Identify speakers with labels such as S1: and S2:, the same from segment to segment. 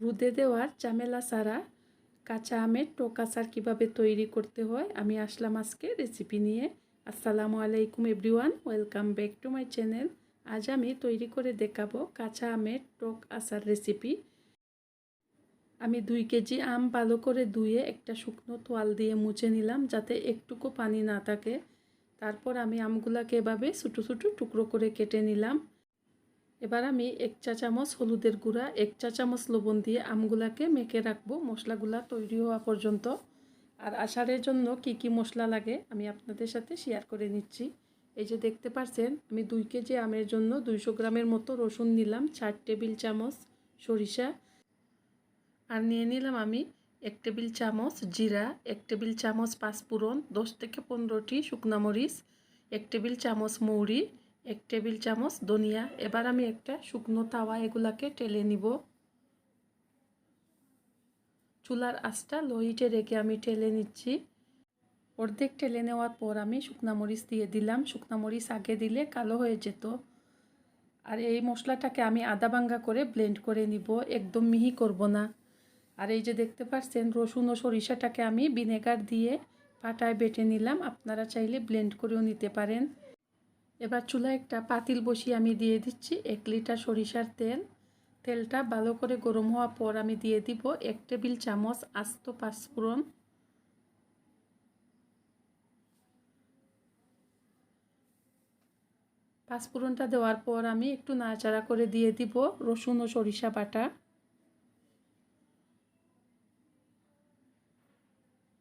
S1: রুদে দেওয়ার ঝামেলা ছাড়া কাঁচা আমের টক আচার কীভাবে তৈরি করতে হয়, আমি আসলাম আজকে রেসিপি নিয়ে। আসসালামু আলাইকুম everyone, welcome back to my channel. আজ আমি তৈরি করে দেখাবো কাঁচা আমের টক আচার রেসিপি আমি দুই কেজি আম ভালো করে ধুয়ে একটা শুকনো তোয়াল দিয়ে মুছে নিলাম যাতে একটুকু পানি না থাকে। তারপর আমি আমগুলাকে এভাবে ছোটো ছোটো টুকরো করে কেটে নিলাম। এবার আমি এক চা চামচ হলুদের গুঁড়া, এক চা চামচ লবণ দিয়ে আমগুলাকে মেখে রাখব। মশলাগুলা তৈরি হওয়া পর্যন্ত। আর আষাঢ়ের জন্য কি কি মশলা লাগে আমি আপনাদের সাথে শেয়ার করে নিচ্ছি। এই যে দেখতে পাচ্ছেন আমি দুই কেজি আমের জন্য দুইশো গ্রামের মতো রসুন নিলাম, চার টেবিল চামচ সরিষা। আর নিয়ে নিলাম আমি এক টেবিল চামচ জিরা, এক টেবিল চামচ পাঁচফোড়ন, দশ থেকে পনেরোটি শুকনা মরিচ, এক টেবিল চামচ মৌরি এক টেবিল চামচ ধনিয়া। এবার আমি একটা শুকনো তাওয়া এগুলাকে টেলে নিব। চুলার আঁচটা লোহিটে রেখে আমি টেলে নিচ্ছি। অর্ধেক টেলে নেওয়ার পর আমি শুকনা মরিচ দিয়ে দিলাম। শুকনা মরিচ আগে দিলে কালো হয়ে যেত। আর এই মশলাটাকে আমি আদা ভাঙ্গা করে ব্লেন্ড করে নিব। একদম মিহি করব না। আর এই যে দেখতে পাচ্ছেন রসুন ও সরিষাটাকে আমি ভিনেগার দিয়ে পাটায় বেটে নিলাম। আপনারা চাইলে ব্লেন্ড করেও নিতে পারেন। এবার চুলা একটা পাতিল বসিয়ে আমি দিয়ে দিচ্ছি এক লিটার সরিষার তেল। তেলটা ভালো করে গরম হওয়ার পর আমি দিয়ে দিব এক টেবিল চামচ আস্ত পাঁচফোড়ন। পাঁচফোড়নটা দেওয়ার পর আমি একটু নাড়াচাড়া করে দিয়ে দিব রসুন ও সরিষা বাটা।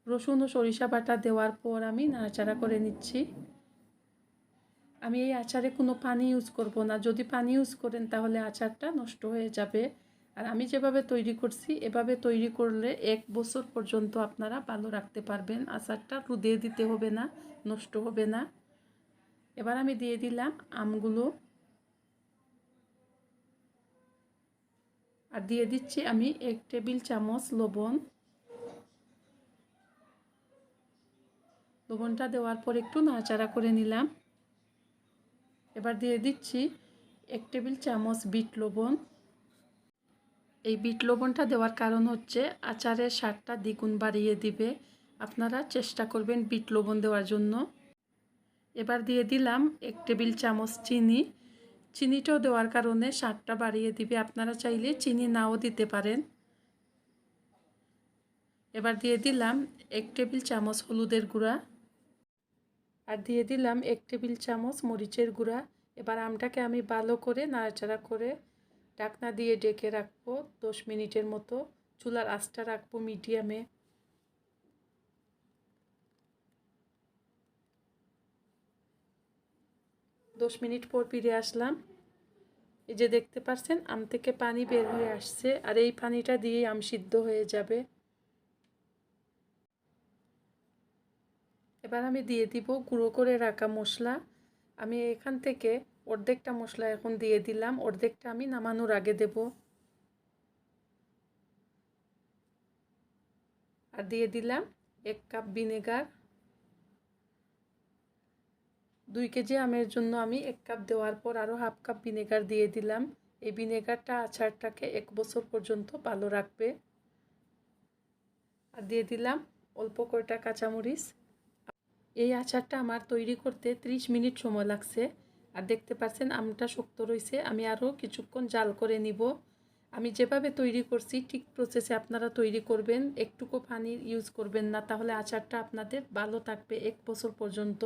S1: রসুন ও সরিষা বাটা দেওয়ার পর আমি নাড়াচাড়া করে নিচ্ছি। আমি এই আচারে কোনো পানি ইউজ করব না। যদি পানি ইউজ করেন তাহলে আচারটা নষ্ট হয়ে যাবে। আর আমি যেভাবে তৈরি করছি, এভাবে তৈরি করলে এক বছর পর্যন্ত আপনারা ভালো রাখতে পারবেন। আচারটা রুদে দিতে হবে না, নষ্ট হবে না। এবার আমি দিয়ে দিলাম আমগুলো। আর দিয়ে দিচ্ছি আমি এক টেবিল চামচ লবণ। লবণটা দেওয়ার পর একটু নাড়াচাড়া করে নিলাম। এবার দিয়ে দিচ্ছি এক টেবিল চামচ বিট লবণ। এই বিট লবণটা দেওয়ার কারণ হচ্ছে আচারের স্বাদটা দ্বিগুণ বাড়িয়ে দিবে। আপনারা চেষ্টা করবেন বিট লবণ দেওয়ার জন্য। এবার দিয়ে দিলাম এক টেবিল চামচ চিনি। চিনিটাও দেওয়ার কারণে স্বাদটা বাড়িয়ে দিবে। আপনারা চাইলে চিনি নাও দিতে পারেন। এবার দিয়ে দিলাম এক টেবিল চামচ হলুদের গুঁড়া। আর দিয়ে দিলাম এক টেবিল চামচ মরিচের গুঁড়া। এবার আমটাকে আমি ভালো করে নাড়াচাড়া করে ঢাকনা দিয়ে ডেকে রাখব দশ মিনিটের মতো। চুলার আঁচটা রাখব মিডিয়ামে। দশ মিনিট পর ফিরে আসলাম। এই যে দেখতে পাচ্ছেন আম থেকে পানি বের হয়ে আসছে, আর এই পানিটা দিয়েই আম সিদ্ধ হয়ে যাবে। এবার আমি দিয়ে দিব গুঁড়ো করে রাখা মশলা। আমি এখান থেকে অর্ধেকটা মশলা এখন দিয়ে দিলাম, অর্ধেকটা আমি নামানোর আগে দেব। আর দিয়ে দিলাম এক কাপ ভিনেগার। দুই কেজি আমের জন্য আমি এক কাপ দেওয়ার পর আরও হাফ কাপ ভিনেগার দিয়ে দিলাম। এই ভিনেগারটা আচারটাকে এক বছর পর্যন্ত ভালো রাখবে। আর দিয়ে দিলাম অল্প কয়টা কাঁচামরিচ। এই আচারটা আমার তৈরি করতে 30 মিনিট সময় লাগছে। আর দেখতে পাচ্ছেন আমটা শক্ত রয়েছে আমি আরও কিছুক্ষণ জাল করে নিব। আমি যেভাবে তৈরি করছি, ঠিক প্রসেসে আপনারা তৈরি করবেন। একটুকু পানি ইউজ করবেন না, তাহলে আচারটা আপনাদের ভালো থাকবে এক বছর পর্যন্ত।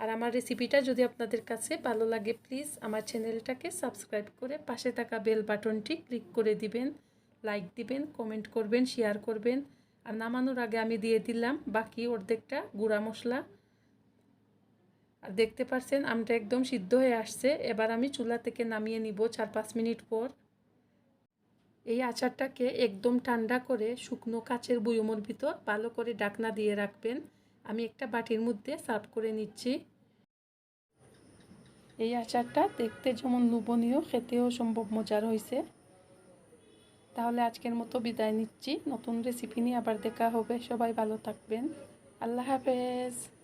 S1: আর আমার রেসিপিটা যদি আপনাদের কাছে ভালো লাগে প্লিজ আমার চ্যানেলটাকে সাবস্ক্রাইব করে পাশে থাকা বেল বাটনটি ক্লিক করে দিবেন। লাইক দিবেন কমেন্ট করবেন শেয়ার করবেন। আর নামানোর আগে আমি দিয়ে দিলাম বাকি অর্ধেকটা গুঁড়া মশলা। আর দেখতে পাচ্ছেন আমটা একদম সিদ্ধ হয়ে আসছে। এবার আমি চুলা থেকে নামিয়ে নিব চার পাঁচ মিনিট পর। এই আচারটাকে একদম ঠান্ডা করে শুকনো কাচের বুয়মোর ভিতর ভালো করে ডাকনা দিয়ে রাখবেন। আমি একটা বাটির মধ্যে সার্ভ করে নিচ্ছি। এই আচারটা দেখতে যেমন লোভনীয়, খেতেও সম্ভব, মজার হয়েছে। তাহলে আজকের মতো বিদায় নিচ্ছি। নতুন রেসিপি নিয়ে আবার দেখা হবে। সবাই ভালো থাকবেন। আল্লাহ হাফেজ।